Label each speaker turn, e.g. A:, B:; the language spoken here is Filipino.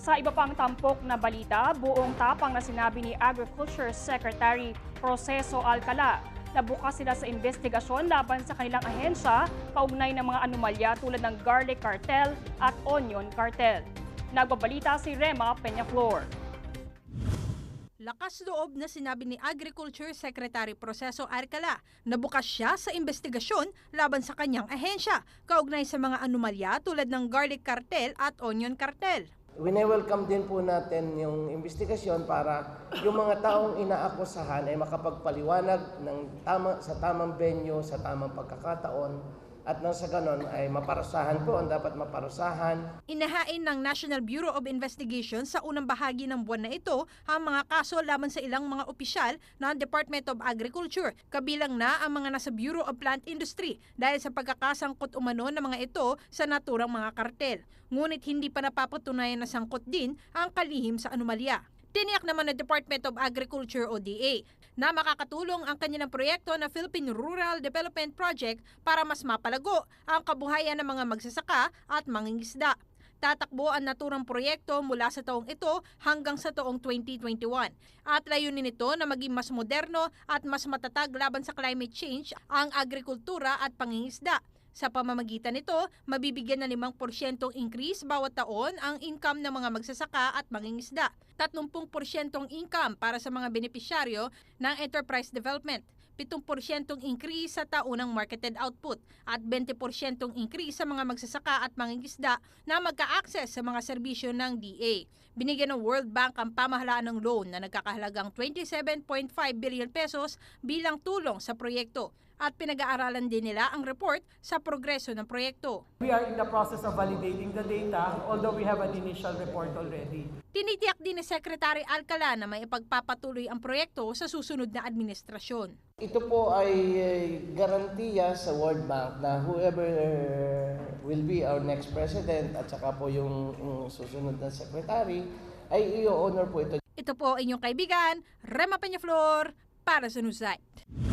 A: Sa iba pang tampok na balita, buong tapang na sinabi ni Agriculture Secretary Proceso Alcala na bukas sila sa investigasyon laban sa kanilang ahensya kaugnay ng mga anomalya tulad ng garlic cartel at onion cartel. Nagbabalita si Rema Peñaflor.
B: Lakas loob na sinabi ni Agriculture Secretary Proceso Arcala na bukas siya sa investigasyon laban sa kanyang ahensya kaugnay sa mga anomalya tulad ng garlic cartel at onion cartel.
C: Wine-welcome din po natin yung investigasyon para yung mga taong inaakusahan ay makapagpaliwanag ng tama, sa tamang venue, sa tamang pagkakataon, at nang sa ganon ay maparusahan po ang dapat maparusahan.
B: Inahain ng National Bureau of Investigation sa unang bahagi ng buwan na ito ang mga kaso laban sa ilang mga opisyal ng Department of Agriculture, kabilang na ang mga nasa Bureau of Plant Industry dahil sa pagkakasangkot umano ng mga ito sa naturang mga kartel. Ngunit hindi pa napapatunayan na sangkot din ang kalihim sa anomalya. Tiniyak naman ng Department of Agriculture o DA na makakatulong ang kanilang proyekto na Philippine Rural Development Project para mas mapalago ang kabuhayan ng mga magsasaka at mangingisda. Tatakbo ang naturang proyekto mula sa taong ito hanggang sa taong 2021 at layunin nito na maging mas moderno at mas matatag laban sa climate change ang agrikultura at pangingisda. Sa pamamagitan nito, mabibigyan ng 5% increase bawat taon ang income ng mga magsasaka at mangingisda. 30% income para sa mga benepisyaryo ng enterprise development. 7% increase sa taunang marketed output at 20% increase sa mga magsasaka at mangingisda na magka-access sa mga serbisyo ng DA. Binigyan ng World Bank ang pamahalaan ng loan na nagkakahalagang 27.5 billion pesos bilang tulong sa proyekto at pinag-aaralan din nila ang report sa progreso ng proyekto.
D: We are in the process of validating the data, although we have an initial report already.
B: Tinitiyak din ni Secretary Alcala na may ipagpapatuloy ang proyekto sa susunod na administrasyon.
C: Ito po ay eh, garantiya sa World Bank na whoever will be our next president at saka po yung, yung susunod na secretary ay i-honor po ito
B: Ito po ang inyong kaibigan, Rema Peñaflor, para sa Newsite.